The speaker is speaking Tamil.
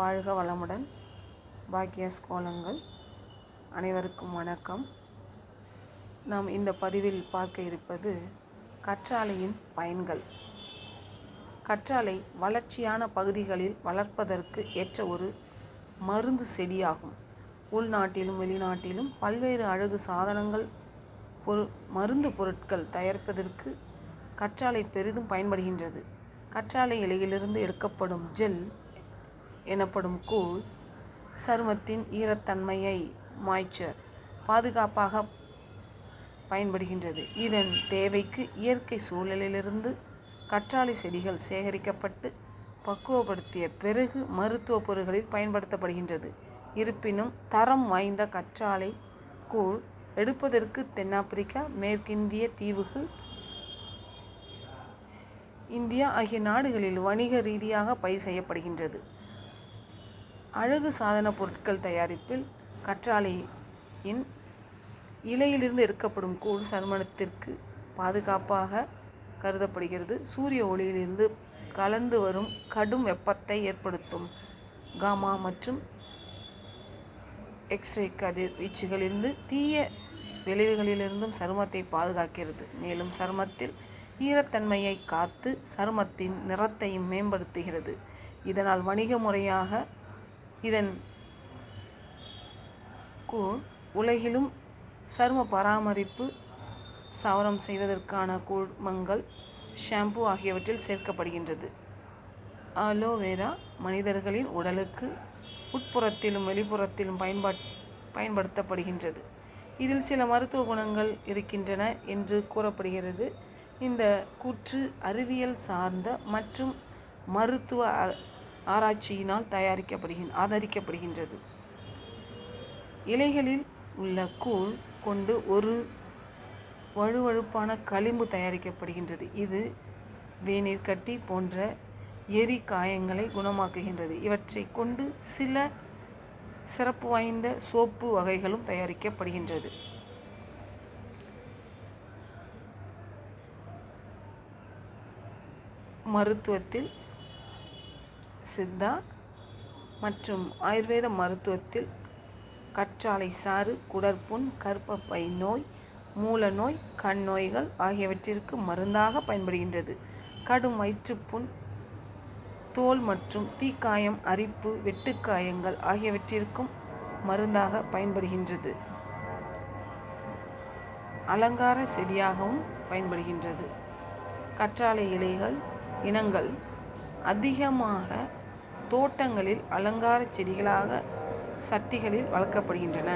வாழ்க வளமுடன் பாக்கியஸ் கோலங்கள் அனைவருக்கும் வணக்கம். நாம் இந்த பதிவில் பார்க்க இருப்பது கற்றாழையின் பயன்கள். கற்றாழை வளர்ச்சியான பகுதிகளில் வளர்ப்பதற்கு ஏற்ற ஒரு மருந்து செடியாகும். உள்நாட்டிலும் வெளிநாட்டிலும் பல்வேறு அழகு சாதனங்கள் பொரு மருந்து பொருட்கள் தயாரிப்பதற்கு கற்றாழை பெரிதும் பயன்படுகின்றது. கற்றாழை இலையிலிருந்து எடுக்கப்படும் ஜெல் எனப்படும் கூழ் சருமத்தின் ஈரத்தன்மையை மாய்ச்சர் பாதுகாப்பாக பயன்படுகின்றது. இதன் தேவைக்கு இயற்கை சூழலிலிருந்து கற்றாழை செடிகள் சேகரிக்கப்பட்டு பக்குவப்படுத்திய பிறகு மருத்துவ பொருட்களில் பயன்படுத்தப்படுகின்றது. இருப்பினும் தரம் வாய்ந்த கற்றாழை கூழ் எடுப்பதற்கு தென்னாப்பிரிக்கா மேற்கிந்திய தீவுகள் இந்தியா ஆகிய நாடுகளில் வணிக ரீதியாக பயிர் செய்யப்படுகின்றது. அழகு சாதன பொருட்கள் தயாரிப்பில் கற்றாழையின் இலையிலிருந்து எடுக்கப்படும் கூழ் சருமணத்திற்கு பாதுகாப்பாக கருதப்படுகிறது. சூரிய ஒளியிலிருந்து கலந்து வரும் கடும் வெப்பத்தை ஏற்படுத்தும் காமா மற்றும் எக்ஸ்ரே கதிர்வீச்சுகளிலிருந்து தீய விளைவுகளிலிருந்தும் சருமத்தை பாதுகாக்கிறது. மேலும் சருமத்தில் ஈரத்தன்மையை காத்து சருமத்தின் நிறத்தையும் மேம்படுத்துகிறது. இதனால் வணிக முறையாக இதன் கூழ் உலகிலும் சரும பராமரிப்பு சவரம் செய்வதற்கான கூழ்மங்கள் ஷாம்பு ஆகியவற்றில் சேர்க்கப்படுகின்றது. அலோவேரா மனிதர்களின் உடலுக்கு உட்புறத்திலும் வெளிப்புறத்திலும் பயன்பாட் பயன்படுத்தப்படுகின்றது. இதில் சில மருத்துவ குணங்கள் இருக்கின்றன என்று கூறப்படுகிறது. இந்த கூற்று அறிவியல் சார்ந்த மற்றும் மருத்துவ ஆராய்ச்சியினால் தயாரிக்கப்படுகின் ஆதரிக்கப்படுகின்றது. இலைகளில் உள்ள கூழ் கொண்டு ஒரு வழுவழுப்பான களிம்பு தயாரிக்கப்படுகின்றது. இது வேநீர் கட்டி போன்ற எரி காயங்களை குணமாக்குகின்றது. இவற்றை கொண்டு சில சிறப்பு வாய்ந்த சோப்பு வகைகளும் தயாரிக்கப்படுகின்றது. மருத்துவத்தில் சித்தா மற்றும் ஆயுர்வேத மருத்துவத்தில் கற்றாழை சாறு குடற்புண் கர்ப்பப்பை நோய் மூல நோய் கண் நோய்கள் ஆகியவற்றிற்கு மருந்தாக பயன்படுகின்றது. கடும் வயிற்றுப்புண் தோல் மற்றும் தீக்காயம் அரிப்பு வெட்டுக்காயங்கள் ஆகியவற்றிற்கும் மருந்தாக பயன்படுகின்றது. அலங்கார செடியாகவும் பயன்படுகின்றது. கற்றாழை இலைகள் இனங்கள் அதிகமாக தோட்டங்களில் அலங்கார செடிகளாக சட்டிகளில் வளர்க்கப்படுகின்றன.